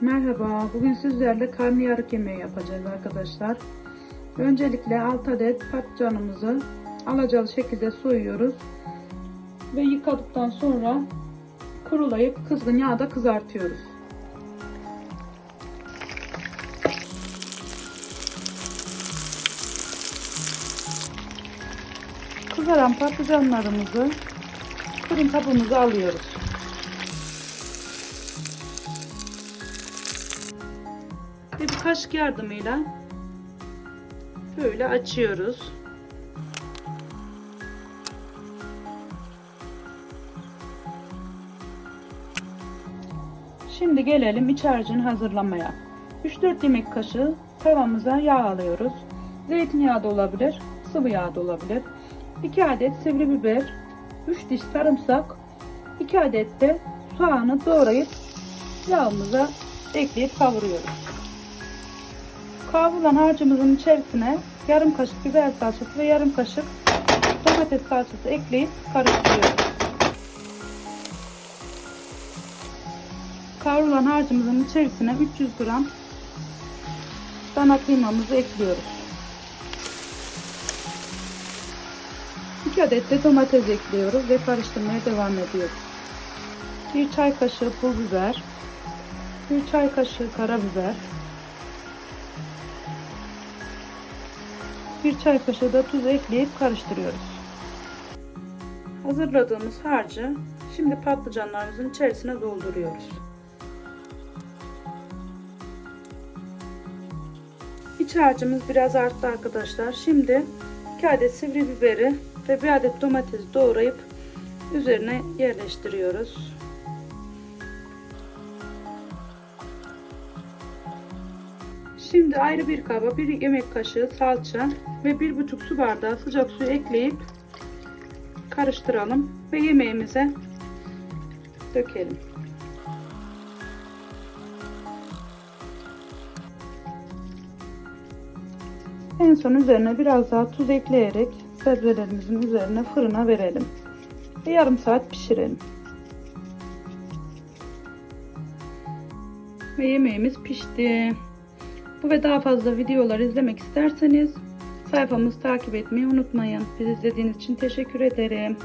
Merhaba, bugün sizlerle karnıyarık yemeği yapacağız arkadaşlar. Öncelikle 6 adet patlıcanımızı alacalı şekilde soyuyoruz. Ve yıkadıktan sonra kurulayıp kızgın yağda kızartıyoruz. Kızaran patlıcanlarımızı fırın kabımıza alıyoruz. Ve bir kaşık yardımıyla böyle açıyoruz. Şimdi gelelim iç harcını hazırlamaya. 3-4 yemek kaşığı tavamıza yağ alıyoruz. Zeytinyağı da olabilir, sıvı yağ da olabilir. 2 adet sivri biber, 3 diş sarımsak, 2 adet de soğanı doğrayıp yağımıza ekleyip kavuruyoruz. Kavrulan harcımızın içerisine yarım kaşık biber salçası ve yarım kaşık domates salçası ekleyip karıştırıyoruz. Kavrulan harcımızın içerisine 300 gram dana kıymamızı ekliyoruz. 2 adet de domates ekliyoruz ve karıştırmaya devam ediyoruz. 1 çay kaşığı pul biber, 1 çay kaşığı karabiber, 1 çay kaşığı da tuz ekleyip karıştırıyoruz. Hazırladığımız harcı şimdi patlıcanlarımızın içerisine dolduruyoruz. İç harcımız biraz arttı arkadaşlar. Şimdi 2 adet sivri biberi ve 1 adet domates doğrayıp üzerine yerleştiriyoruz. Şimdi ayrı bir kaba bir yemek kaşığı salça ve bir buçuk su bardağı sıcak suyu ekleyip karıştıralım ve yemeğimize dökelim. En son üzerine biraz daha tuz ekleyerek sebzelerimizin üzerine fırına verelim. Ve yarım saat pişirelim. Ve yemeğimiz pişti. Bu ve daha fazla videolar izlemek isterseniz sayfamızı takip etmeyi unutmayın. Bizi izlediğiniz için teşekkür ederim.